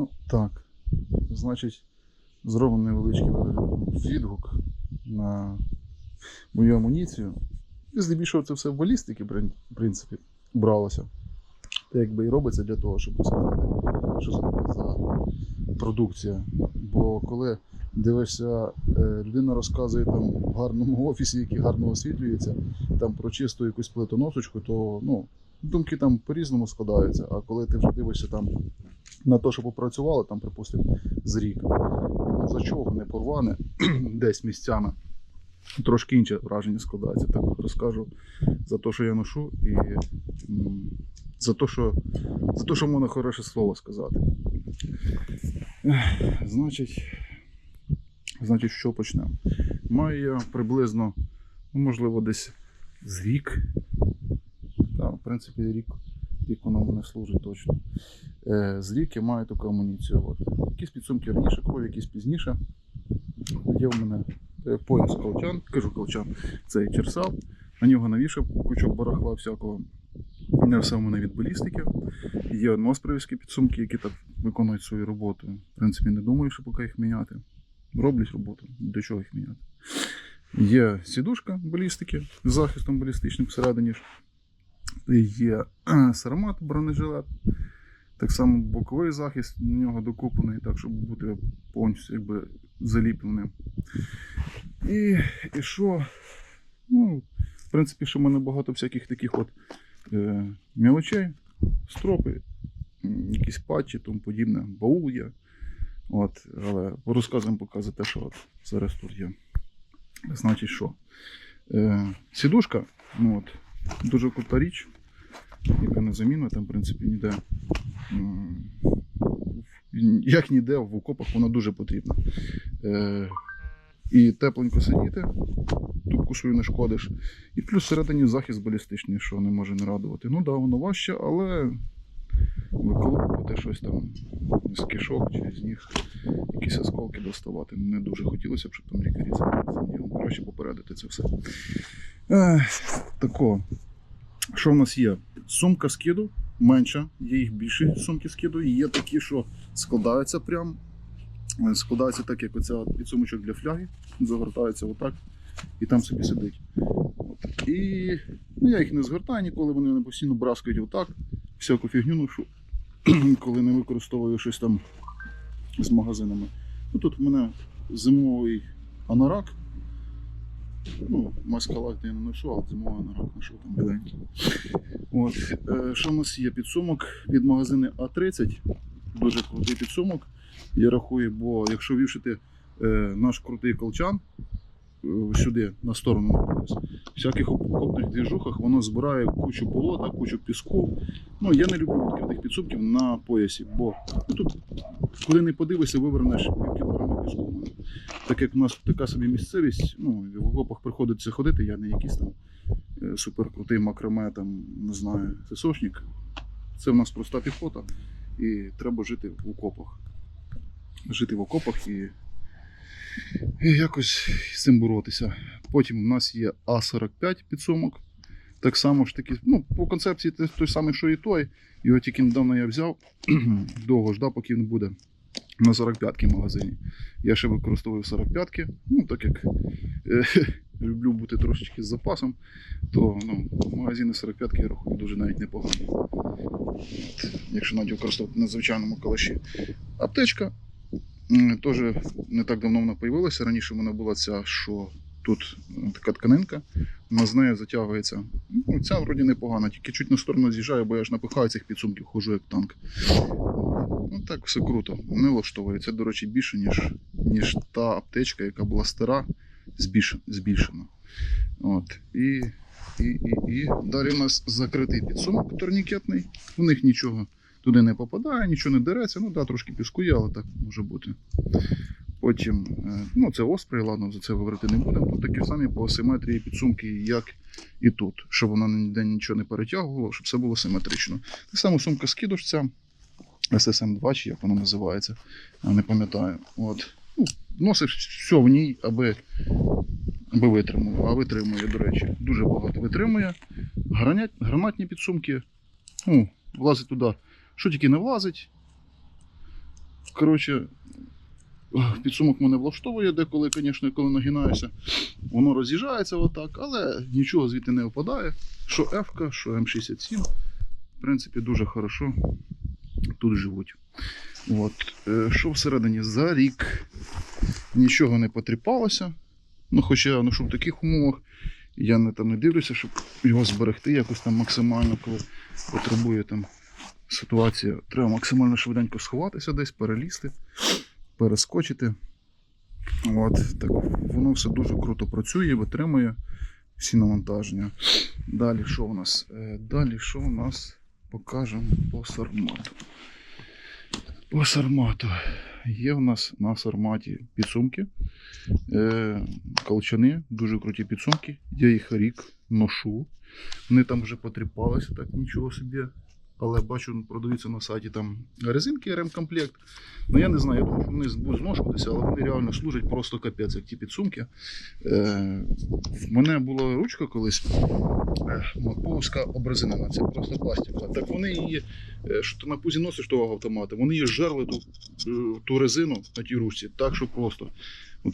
Ну, так. Значить, зробимо невеличкий відгук на мою амуніцію. І здебільшого це все в балістики, в принципі, бралося. Та якби і робиться для того, щоб розказати, що це за продукція. Бо коли дивишся, е, людина розказує там в гарному офісі, який гарно освітлюється, там про чисту якусь плитоносочку, то ну, думки там по-різному складаються. А коли ти вже дивишся там на те, що попрацювали, там, припустимо, з рік, за чого не порване десь місцями. Трошки інше враження складається. Так розкажу за те, що я ношу, і за те, що, за те, що можна хороше слово сказати. Значить, значить, що почнемо? Маю я приблизно, ну, можливо, десь з рік. Так, в принципі, рік, рік вона в мене служить точно. Е, з рік я маю таку амуніцію. От. Якісь підсумки раніше крові, якісь пізніше. Є в мене е, пояс колчан, кажу колчан, цей черсал. На нього навішав кучок барахла всякого. Не все в мене від балістики. Є носпривські підсумки, які так виконують свою роботу. В принципі, не думаю, що поки їх міняти. Роблять роботу. Для чого їх міняти? Є сідушка балістики з захистом балістичним всередині. Є е, сарамат, бронежилет. Так само боковий захист на нього докуплений, так, щоб бути повністю якби, заліпленим. І, і що? Ну, в принципі, що в мене багато всяких таких от е, мілочей, стропи, якісь патчі, тому подібне, баул є. От, але по розказам показує те, що от зараз тут є. Значить, що? Е, сідушка, ну от, дуже крута річ, яка незамінна, там, в принципі, ніде. Як ніде в окопах вона дуже потрібна. Е, і тепленько сидіти, тупку свою не шкодиш. І плюс всередині захист балістичний, що не може не радувати. Ну да, воно важче, але виколупувати щось там з кишок чи з ніг, якісь осколки доставати. Не дуже хотілося б, щоб там лікарі займалися. Краще попередити це все. Е, тако. Що в нас є? Сумка скиду менша, є їх більше сумки скиду, є такі, що складаються прям. Е, Складаються так, як оця підсумочок для фляги, загортається отак, і там собі сидить. І ну, я їх не згортаю ніколи, вони мене постійно браскають отак, всяку фігню ношу, коли не використовую щось там з магазинами. Ну, тут в мене зимовий анорак. Ну, маскалак я не ношу, але зимовий анорак ношу там біленький. От. Е, що в нас є? Підсумок від магазину А30. Дуже крутий підсумок. Я рахую, бо якщо вішати е, наш крутий колчан е, сюди, на сторону на пояс, всяких окопних двіжухах воно збирає кучу болота, кучу піску. Ну, я не люблю відкритих підсумків на поясі, бо ну, тут, коли не подивишся, вивернеш мене. Так як в нас така собі місцевість, ну, в окопах приходиться ходити, я не якийсь там е, суперкрутий макроме, там, не знаю, сосочник. Це в нас проста піхота, і треба жити в окопах. Жити в окопах і, і якось з цим боротися. Потім в нас є А45 підсумок. Так само ж таки, ну, по концепції той самий, що і той. Його тільки недавно я взяв, довго ждав, поки він буде на 45-ки в магазині. Я ще використовую 45-ки, ну так як е, люблю бути трошечки з запасом, то ну, магазини 45-ки я рахую дуже навіть непогані. Якщо навіть використовувати на звичайному калаші. Аптечка теж не так давно вона появилася. Раніше в мене була ця, що тут е, така тканинка, вона з нею затягується. Ну, ця вроді непогана, тільки чуть на сторону з'їжджаю, бо я ж напихаю цих підсумків, хожу як танк. Ну так, все круто. Не влаштовує. Це, до речі, більше, ніж, ніж та аптечка, яка була стара, збільшена. От. І, і, і, і далі у нас закритий підсумок турнікетний. У них нічого туди не попадає, нічого не дереться. Ну да, трошки піску є, але так може бути. Потім, е, ну це оспрей, ладно, за це говорити не будемо. Тут такі самі по асиметрії підсумки, як і тут, щоб вона ніде нічого не перетягувала, щоб все було симетрично. Так само сумка скидушця, SSM2, чи як вона називається, не пам'ятаю. От. Ну, все в ній, аби, аби витримало. А витримує, до речі, дуже багато витримує. Гранат, гранатні підсумки, ну, влазить туди, що тільки не влазить. коротше, підсумок мене влаштовує, деколи, звісно, коли нагинаюся, воно роз'їжджається отак, але нічого звідти не випадає. Що F, що М67. В принципі, дуже хорошо тут живуть. От. Е, Що всередині за рік нічого не потріпалося. Ну, хоча ну, що в таких умовах я не, там, не дивлюся, щоб його зберегти якось там максимально, коли потребує там ситуація. Треба максимально швиденько сховатися десь, перелізти, перескочити. От, так, воно все дуже круто працює, витримує всі навантаження. Далі що у нас? Е, Далі що у нас? Покажемо по сармату. По сармату. Є в нас на сарматі підсумки. Е, колчани, дуже круті підсумки. Я їх рік ношу. Вони там вже потріпалися, так нічого собі. Але бачу, продаються на сайті там резинки ремкомплект. Ну я не знаю, я думаю, що вони будуть але вони реально служать просто капець, як ті підсумки. Е, в мене була ручка колись е, маповська обрезинена, це просто пластикова. Так вони її, е, що ти на пузі носиш того автомата, вони її жерли ту, е, ту резину на тій ручці, так що просто.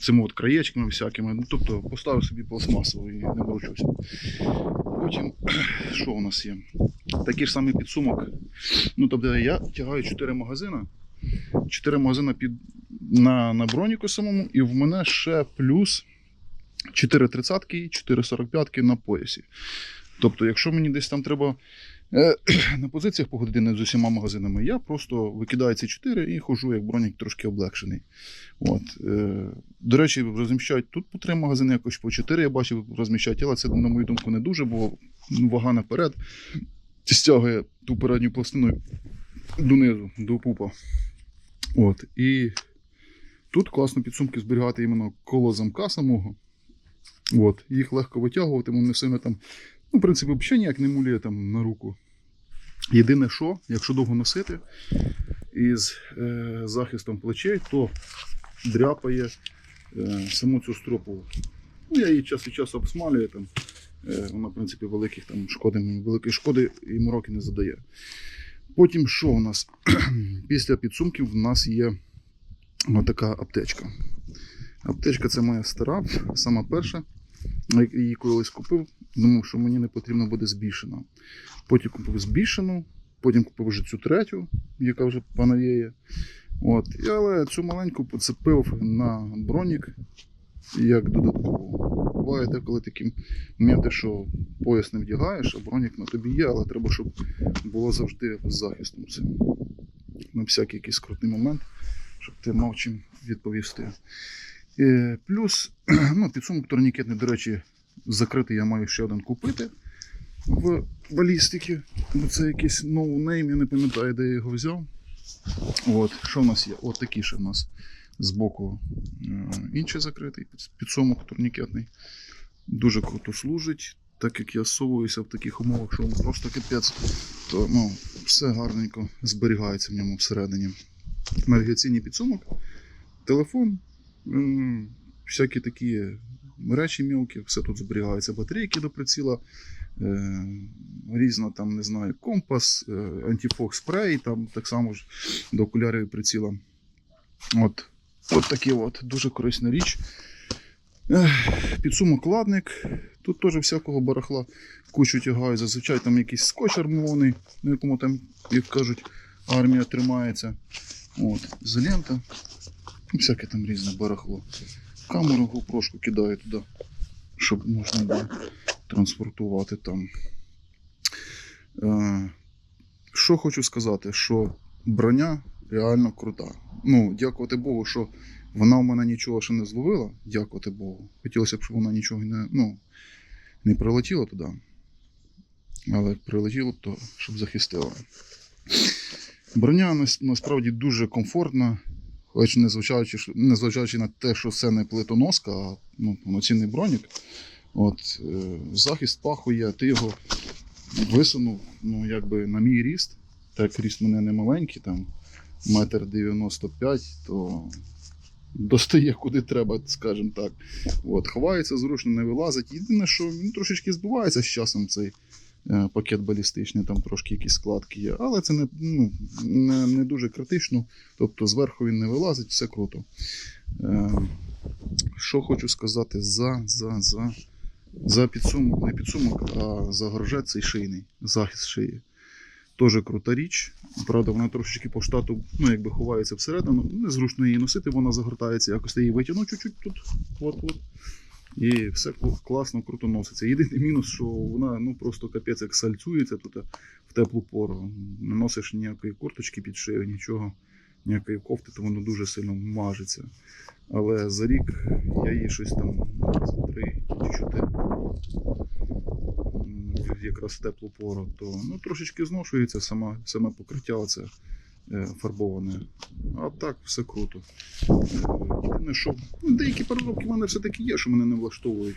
Цими от краєчками всякими. Ну, тобто поставив собі пластмасову і не морочився. Потім, що у нас є? Такий ж самий підсумок. Ну, тобто я тягаю 4 магазини. 4 магазини під, на, на броніку самому, і в мене ще плюс 4 тридцятки, 4 45 на поясі. Тобто, якщо мені десь там треба на позиціях походити не з усіма магазинами, я просто викидаю ці 4 і ходжу як бронік трошки облегшений. От. Е, до речі, розміщають тут по 3 магазини, якось по 4 я бачив, розміщають, але це, на мою думку, не дуже, бо вага наперед стягує ту передню пластину донизу, до пупа. От. І тут класно підсумки зберігати іменно коло замка самого. От. Їх легко витягувати, воно не сильно там. Ну, в принципі, взагалі ніяк не мулює там на руку. Єдине, що, якщо довго носити із е, захистом плечей, то дряпає е, саму цю стропу. Ну, я її час від часу обсмалюю. Там. Е, вона, в принципі, великих там шкоди, великої шкоди і мороки не задає. Потім що у нас? Після підсумків в нас є така аптечка. Аптечка це моя стара, сама перша. Я її колись купив, думав, що мені не потрібно буде збільшена. Потім купив збільшену, потім купив вже цю третю, яка вже пановіє. От. Але цю маленьку поцепив на бронік як додатково. Буває деколи такі моменти, що пояс не вдягаєш, а бронік на тобі є, але треба, щоб було завжди захистом все. На всякий якийсь скрутний момент, щоб ти мав чим відповісти. Е, плюс, ну, підсумок турнікетний, до речі, закритий я маю ще один купити в балістики. Це якийсь ноунейм, я не пам'ятаю, де я його взяв. От, що в нас є? От такий ще в нас збоку е, інший закритий підсумок турнікетний. Дуже круто служить. Так як я совуюся в таких умовах, що просто капець, то ну, все гарненько зберігається в ньому всередині. Навігаційний підсумок, телефон, всякі такі речі мілкі, все тут зберігається, батарейки до приціла, е, різно там, не знаю, компас, е, антифог спрей, там так само ж до окулярів приціла. От, от такі от, дуже корисна річ. Ех, Підсумок ладник. Тут теж всякого барахла кучу тягаю. Зазвичай там якийсь скотч армований, на якому там, як кажуть, армія тримається. От, ізолента. Всяке там різне барахло. Камеру GoPro кидаю туди, щоб можна було транспортувати там. Е, що хочу сказати, що броня реально крута. Ну, дякувати Богу, що вона в мене нічого ще не зловила, дякувати Богу. Хотілося б, щоб вона нічого не, ну, не прилетіла туди. Але прилетіло, б, то щоб захистила. Броня насправді дуже комфортна, хоч що- незважаючи на те, що це не плитоноска, а ну, повноцінний бронік. От, е, захист паху є, ти його висунув ну, якби на мій ріст. Так ріст мене не маленький, там метр 95, то достає куди треба, скажімо так. От, ховається зручно, не вилазить. Єдине, що він трошечки збивається з часом цей пакет балістичний, там трошки якісь складки є. Але це не, ну, не, не дуже критично. Тобто зверху він не вилазить, все круто. Е, що хочу сказати за, за, за, за підсумок, не підсумок, а за горжет цей шийний, захист шиї. Теж крута річ. Правда, вона трошечки по штату ну, якби ховається всередину. Незручно її носити, вона загортається, якось ти її витягнув чуть-чуть тут. От, от. І все класно, круто носиться. Єдиний мінус, що вона ну, просто капець як сальцюється тут в теплу пору. Не носиш ніякої курточки під шию, нічого, ніякої кофти, то воно дуже сильно мажеться. Але за рік я її щось там три чи чотири якраз в теплу пору, то ну, трошечки зношується сама, саме покриття оце е, фарбоване. А так все круто. Єдине, що ну, деякі переробки в мене все-таки є, що мене не влаштовують.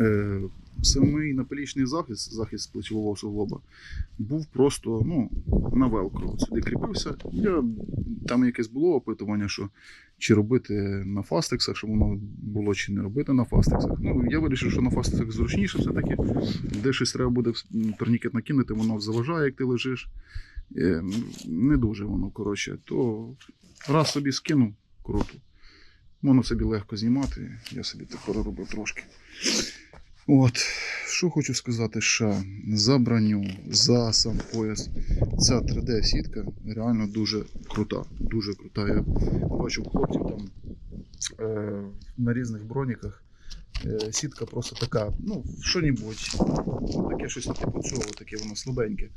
Е, Самий наполічний захист, захист плечового суглоба, був просто ну, на велкро. Сюди кріпився. Я, там якесь було опитування, що чи робити на фастексах, щоб воно було, чи не робити на фастексах. Ну, я вирішив, що на фастексах зручніше все-таки. Де щось треба буде турнікет накинути, воно заважає, як ти лежиш. Е, Не дуже воно, коротше. То раз собі скинув, круто. Воно собі легко знімати. Я собі так переробив трошки. От, що хочу сказати ще за броню, за сам пояс. Ця 3D-сітка реально дуже крута. Дуже крута. Я бачу хлопців там е, на різних броніках. Е, сітка просто така, ну, що-небудь. Таке щось типу цього, таке воно слабеньке.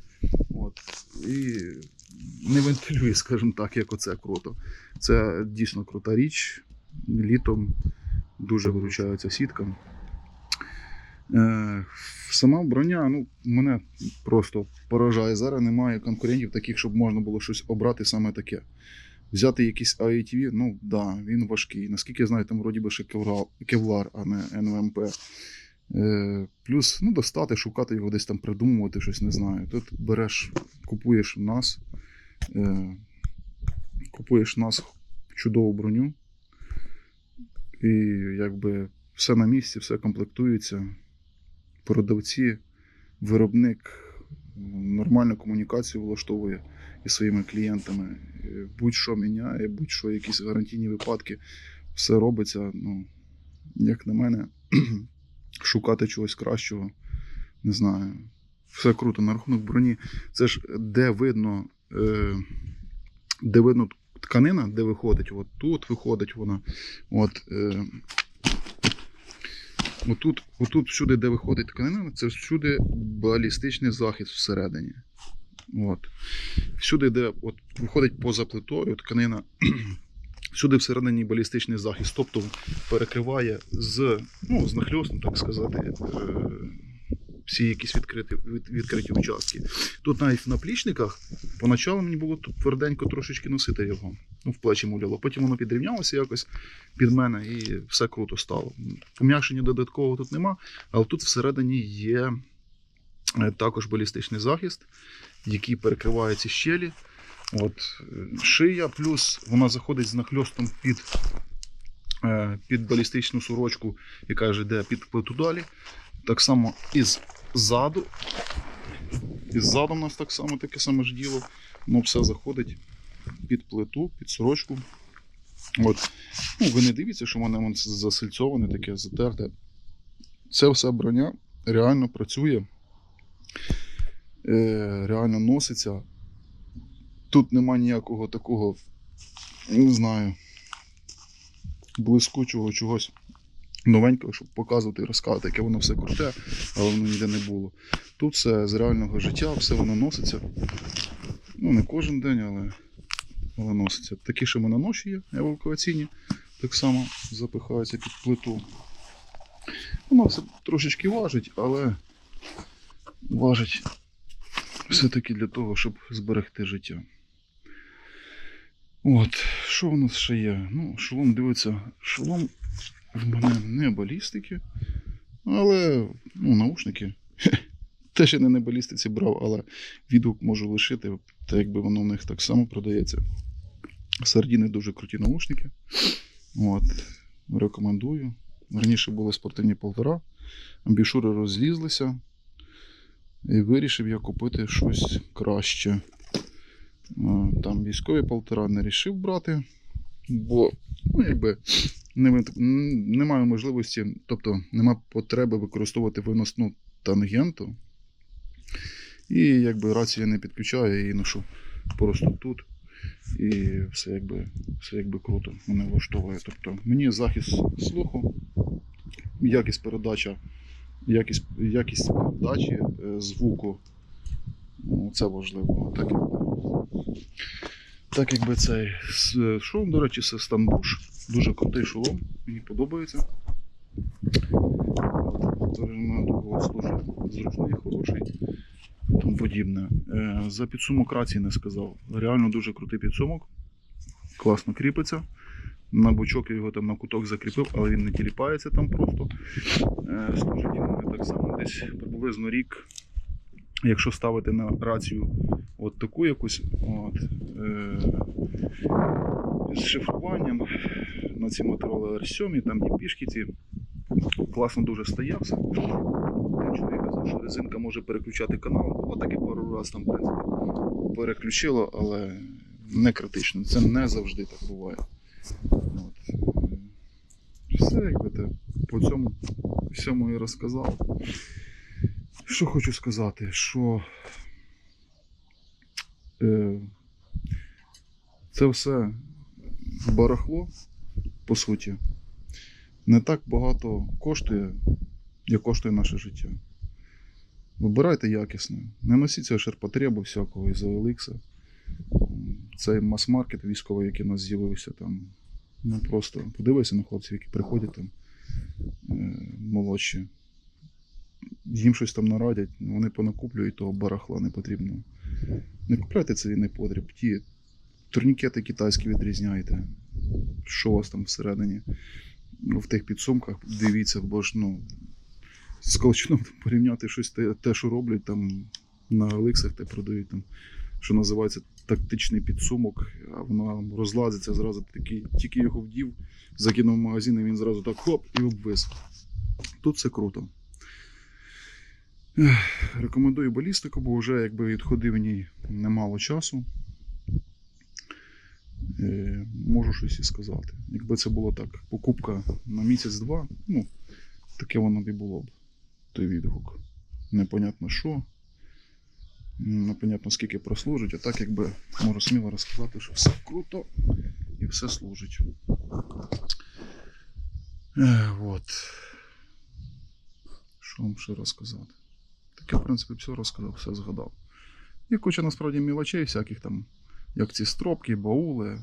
От. І не вентилює, скажімо так, як оце круто. Це дійсно крута річ. Літом дуже виручає ця сітка. Е, сама броня, ну, мене просто поражає. Зараз немає конкурентів таких, щоб можна було щось обрати саме таке. Взяти якийсь AATV, ну да, він важкий. Наскільки я знаю, там вроді би ще кевлар, а не НВМП. Е, плюс ну, достати, шукати його десь там придумувати, щось не знаю. Тут береш, купуєш нас, е, купуєш в нас чудову броню. І якби все на місці, все комплектується. Продавці, виробник нормальну комунікацію влаштовує із своїми клієнтами. Е, Будь-що міняє, будь-що, якісь гарантійні випадки, все робиться. Ну, як на мене, шукати чогось кращого, не знаю. Все круто. На рахунок броні, це ж де видно, е, де видно тканина, де виходить, от тут виходить вона. От, е, отут, отут всюди, де виходить тканина, це всюди балістичний захист всередині. От. Всюди, де от, виходить поза плитою, тканина, всюди всередині балістичний захист, тобто перекриває з, ну, з нахльостом, так сказати, е, всі якісь відкриті, від, відкриті участки. Тут навіть в наплічниках поначалу мені було тут тверденько трошечки носити його. Ну, в плечі муляло. Потім воно підрівнялося якось під мене і все круто стало. Пом'якшення додаткового тут нема, але тут всередині є також балістичний захист, який перекриває ці щелі. От, е, шия, плюс вона заходить з нахльостом під, е, під балістичну сорочку, яка вже йде під плиту далі. Так само і ззаду. І ззаду у нас так само таке саме ж діло. Воно все заходить під плиту, під сорочку. От. Ну, ви не дивіться, що в мене засильцьоване, таке затерте. Це все броня реально працює, е, реально носиться. Тут нема ніякого такого, не знаю, блискучого чогось новенького, щоб показувати і розказувати, яке воно все круте, але воно ніде не було. Тут все з реального життя, все воно носиться. Ну, не кожен день, але, але носиться. Такі ще мононоші є, евакуаційні, так само запихаються під плиту. Воно все трошечки важить, але важить все-таки для того, щоб зберегти життя. От, що у нас ще є? Ну, шолом дивиться, шолом в мене не балістики, але ну, наушники. Теж я не на балістиці брав, але відгук можу лишити, так якби воно в них так само продається. Сардіни дуже круті наушники. От, рекомендую. Раніше були спортивні полтора, амбішури розлізлися. І вирішив я купити щось краще. Там військові полтора не рішив брати, бо ну, якби немає можливості, тобто нема потреби використовувати виносну тангенту. І якби рацію я не підключаю, я її ношу просто тут. І все якби, все якби круто мене влаштовує. Тобто мені захист слуху, якість передача, якість, якість передачі е, звуку. Ну, це важливо. Так так якби цей с- шолом, до речі, це Станбуш. Дуже крутий шолом, мені подобається. Служить зручний, хороший тому подібне. Е, За підсумок рації не сказав. Реально дуже крутий підсумок. Класно кріпиться. На бочок я його там на куток закріпив, але він не тіліпається там просто. Е, Служить він так само десь приблизно рік. Якщо ставити на рацію от таку якусь от, е, з шифруванням на ці мотороли R7, там є пішки ці. Класно дуже стає все. Чоловік казав, що резинка може переключати канал. Було таке пару разів там, в принципі, переключило, але не критично. Це не завжди так буває. От. Все, якби те, по цьому всьому і розказав. Що хочу сказати, що е, це все барахло, по суті, не так багато коштує, як коштує наше життя. Вибирайте якісне. Не носіть цього ширпотребу всякого із OLX. Цей мас-маркет військовий, який у нас з'явився там. Ну просто подивися на хлопців, які приходять там е, молодші. Їм щось там нарадять, вони понакуплюють того барахла не потрібно. Не купляйте цей непотріб. Ті турнікети китайські відрізняйте. Що у вас там всередині в тих підсумках, дивіться, бо ж ну, з колчаном порівняти щось те, що роблять там на Еликсах, те продають там, що називається тактичний підсумок, а воно розлазиться зразу такий, тільки його вдів, закинув магазин, і він зразу так хоп і обвис. Тут все круто. Рекомендую балістику, бо вже якби відходив в ній немало часу. Е, можу щось і сказати. Якби це було так, покупка на місяць-два, ну, таке воно б і було б. Той відгук. Непонятно що. Непонятно скільки прослужить, а так якби можу сміло розказати, що все круто і все служить. Е, от. Що вам ще розказати? Так я, в принципі, все розказав, все згадав. І куча насправді мілочей, всяких там, як ці стропки, баули,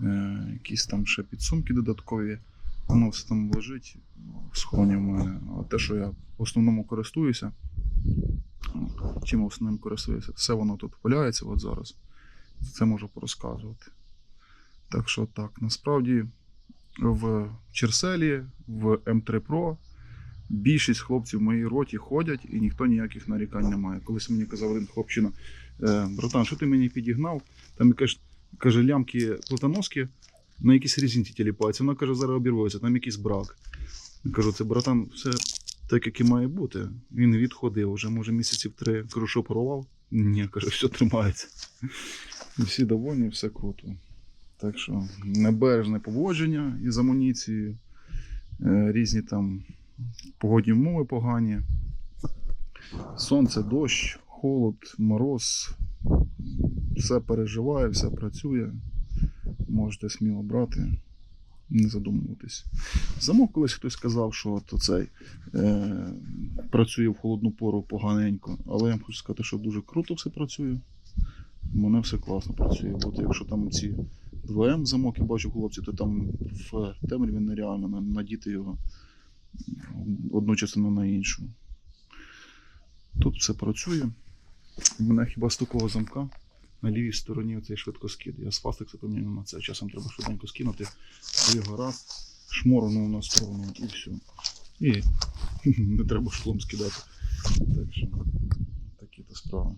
е, якісь там ще підсумки додаткові. Воно все там лежить в схороні в мене. А те, що я в основному користуюся, чим в основному користуюся, все воно тут валяється от зараз. Це можу порозказувати. Так що так, насправді в Черселі, в М3 Pro більшість хлопців в моїй роті ходять і ніхто ніяких нарікань не має. Колись мені казав один хлопчина, «Е, братан, що ти мені підігнав? Там якась каже, лямки плитоноски на якійсь резинці тіліпаються. Вона каже, зараз обірвується, там якийсь брак. Я кажу, це братан, все так, як і має бути. Він відходив, вже може місяців три. Кажу, що порвав? Ні, каже, все тримається. Всі довольні, все круто. Так що небережне поводження із амуніцією, е, різні там погодні умови погані. Сонце, дощ, холод, мороз. Все переживає, все працює. Можете сміло брати, не задумуватись. Замок колись хтось сказав, що то цей е, працює в холодну пору поганенько, але я вам хочу сказати, що дуже круто все працює. У мене все класно працює. От якщо там ці 2М замок, я бачу хлопці, то там в темряві нереально надіти його одну частину на іншу. Тут все працює. У мене хіба з такого замка на лівій стороні цей швидкоскид. Я з фастик поміняв на це. Часом треба швиденько скинути. Його раз, шморну на сторону і все. І не треба шолом скидати. Так що такі то справи.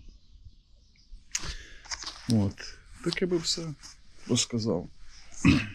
От. Таке би все розказав.